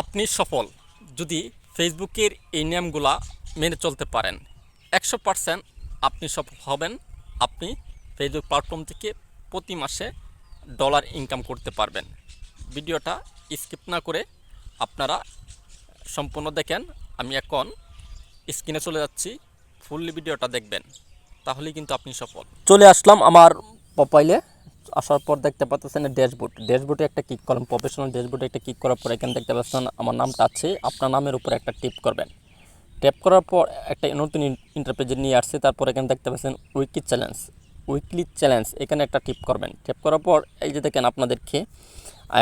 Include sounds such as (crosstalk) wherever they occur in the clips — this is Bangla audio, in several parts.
আপনি সফল যদি ফেসবুকের এই নিয়মগুলা মেনে চলতে পারেন। একশো পারসেন্ট আপনি সফল হবেন। আপনি ফেসবুক প্ল্যাটফর্ম থেকে প্রতি মাসে ডলার ইনকাম করতে পারবেন। ভিডিওটা স্কিপ না করে আপনারা সম্পূর্ণ দেখেন। আমি এখন স্ক্রিনে চলে যাচ্ছি। ফুললি ভিডিওটা দেখবেন। তাহলেই কিন্তু আপনি সফল। চলে আসলাম আমার প্রোফাইলে আসার পর দেখতে পাচ্ছেন ড্যাশবোর্ড। ড্যাশবোর্ডে একটা ক্লিক করলাম প্রফেশনাল ড্যাশবোর্ডে একটা ক্লিক করার পর এখানে দেখতে পাচ্ছেন আমার নামটা আছে, আপনার নামের উপর একটা টিপ করবেন। ট্যাপ করার পর একটা নতুন ইন্টারপেজে নিয়ে আসছে, তারপর এখানে দেখতে পাচ্ছেন উইকি চ্যালেঞ্জ উইকলি চ্যালেঞ্জ এখানে একটা টিপ করবেন। ট্যাপ করার পর এই যে দেখেন আপনাদেরকে,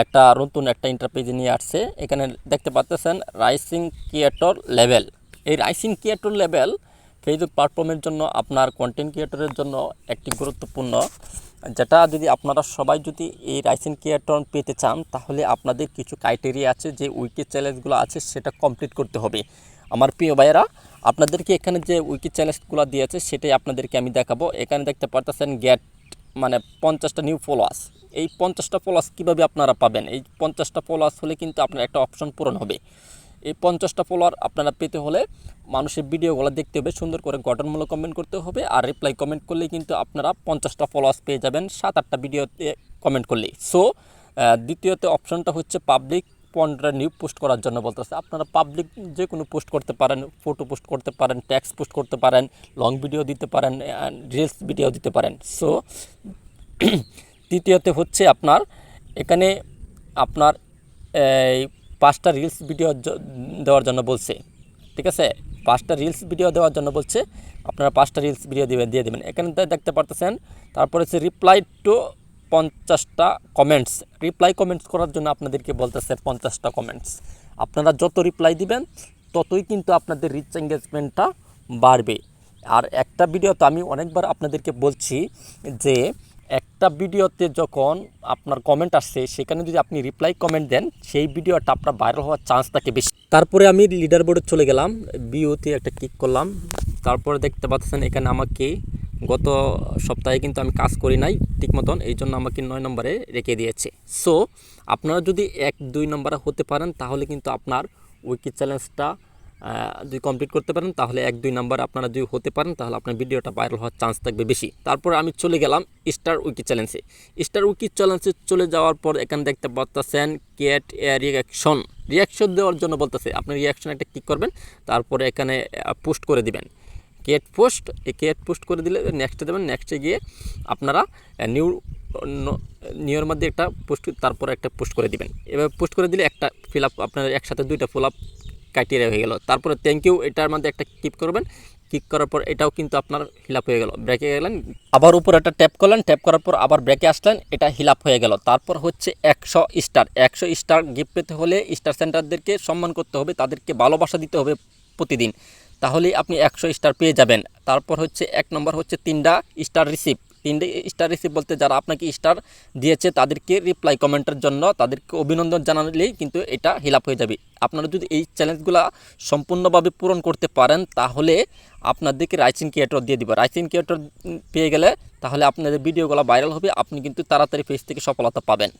একটা নতুন একটা ইন্টারপেজে নিয়ে আসছে, এখানে দেখতে পাচ্ছেন রাইসিং ক্রিয়েটর লেভেল এই রাইসিং ক্রিয়েটর লেভেল ফেসবুক প্ল্যাটফর্মের জন্য, আপনার কন্টেন্ট ক্রিয়েটরের জন্য একটি গুরুত্বপূর্ণ। যেটা যদি আপনারা সবাই যদি এই রাইসিং ক্রিয়েটর পেতে চান, তাহলে আপনাদের কিছু ক্রাইটেরিয়া আছে যে উইকি চ্যালেঞ্জগুলো আছে, সেটা কমপ্লিট করতে হবে। আমার প্রিয় ভাইয়েরা, আপনাদেরকে এখানে যে উইকি চ্যালেঞ্জগুলো দিয়েছে, সেটাই আপনাদেরকে আমি দেখাবো। এখানে দেখতে পারতেছেন গেট মানে পঞ্চাশটা নিউ ফলোয়ার্স এই পঞ্চাশটা ফলোয়ার্স কীভাবে আপনারা পাবেন? এই পঞ্চাশটা ফলোয়ার্স হলে কিন্তু আপনার একটা অপশন পূরণ হবে। এই পঞ্চাশটা ফলোয়ার আপনারা পেতে হলে মানুষের ভিডিওগুলো দেখতে হবে, সুন্দর করে গঠনমূলক কমেন্ট করতে হবে আর রিপ্লাই কমেন্ট করলেই কিন্তু আপনারা পঞ্চাশটা ফলোয়ার্স পেয়ে যাবেন সাত আটটা ভিডিওতে কমেন্ট করলেই। সো দ্বিতীয়তে অপশনটা হচ্ছে পাবলিক পনেরোটা নিউ পোস্ট করার জন্য বলতেছে। আপনারা পাবলিক যে কোনো পোস্ট করতে পারেন ফটো পোস্ট করতে পারেন ট্যাক্স পোস্ট করতে পারেন লং ভিডিও দিতে পারেন রিলস ভিডিও দিতে পারেন। সো তৃতীয়তে (clears throat) হচ্ছে আপনার, এখানে আপনার পাঁচটা রিলস ভিডিও দেওয়ার জন্য বলছে। ঠিক আছে? পাঁচটা রিলস ভিডিও দেওয়ার জন্য বলছে, আপনারা পাঁচটা রিলস ভিডিও দিবেন, দিয়ে দেবেন। এখানে দেখতে পারতেছেন, তারপরে হচ্ছে রিপ্লাই টু পঞ্চাশটা কমেন্টস রিপ্লাই কমেন্টস করার জন্য আপনাদেরকে বলতেছে পঞ্চাশটা কমেন্টস আপনারা যত রিপ্লাই দিবেন, ততই কিন্তু আপনাদের রিচ এঙ্গেজমেন্টটা বাড়বে। আর একটা ভিডিও তো আমি অনেকবার আপনাদেরকে বলছি যে একটা ভিডিওতে যখন আপনার কমেন্ট আসছে, সেখানে যদি আপনি রিপ্লাই কমেন্ট দেন, সেই ভিডিওটা আপনার ভাইরাল হওয়ার চান্স থাকে বেশি। তারপরে আমি লিডার বোর্ডে চলে গেলাম বিওতে একটা ক্লিক করলাম। তারপরে দেখতে পাচ্ছেন এখানে আমাকে গত সপ্তাহে কিন্তু আমি কাজ করি নাই ঠিক মতন, এই জন্য আমাকে নয় নম্বরে রেখে দিয়েছে। সো আপনারা যদি এক, দুই নম্বরে হতে পারেন, তাহলে কিন্তু আপনার উইকি চ্যালেঞ্জটা যদি কমপ্লিট করতে পারেন, তাহলে এক, দুই নাম্বার আপনারা যদি হতে পারেন, তাহলে আপনার ভিডিওটা ভাইরাল হওয়ার চান্স থাকবে বেশি। তারপর আমি চলে গেলাম স্টার উইকি চ্যালেঞ্জে স্টার উইকি চ্যালেঞ্জে চলে যাওয়ার পর এখানে দেখতে পাচ্ছেন এ রিয়াকশন রিয়াকশন দেওয়ার জন্য বলতেছে, আপনি রিয়াকশন একটা ক্লিক করবেন, তারপরে এখানে পোস্ট করে দিবেন। কেট পোস্ট এই কেট পোস্ট করে দিলে নেক্সটে দেবেন নেক্সটে গিয়ে আপনারা নিউ নিউর মধ্যে একটা পোস্ট তারপর একটা পোস্ট করে দিবেন। এবার পোস্ট করে দিলে একটা ফিল আপ আপনার একসাথে দুইটা ফুল আপ ক্রাইটেরিয়া হয়ে গেল। তারপরে থ্যাংক ইউ এটার মধ্যে একটা ক্লিক করবেন। ক্লিক করার পর এটাও কিন্তু আপনার হিল হয়ে গেল। ব্রেকে গেলেন, আবার উপর একটা ট্যাপ করলেন ট্যাপ করার পর আবার ব্রেকে আসলেন, এটা হিল হয়ে গেল। তারপর হচ্ছে একশো স্টার একশো স্টার গিফট পেতে হলে স্টার সেন্টারদেরকে সম্মান করতে হবে, তাদেরকে ভালোবাসা দিতে হবে প্রতিদিন। তাহলেই আপনি একশো স্টার পেয়ে যাবেন। তারপর হচ্ছে এক নম্বর হচ্ছে তিনটা স্টার রিসিভ তিনটে স্টার রিসিভ বলতে যারা আপনাকে স্টার দিয়েছে তাদেরকে রিপ্লাই কমেন্টের জন্য তাদেরকে অভিনন্দন জানালেই কিন্তু এটা হিলাপ হয়ে যাবে। আপনারা যদি এই চ্যালেঞ্জগুলো সম্পূর্ণভাবে পূরণ করতে পারেন তাহলে আপনাদেরকে রাইসিং ক্রিয়েটর দিয়ে দিব। রাইসিং ক্রিয়েটর পেয়ে গেলে তাহলে আপনাদের ভিডিওগুলো ভাইরাল হবে, আপনি কিন্তু তাড়াতাড়ি ফেস থেকে সফলতা পাবেন।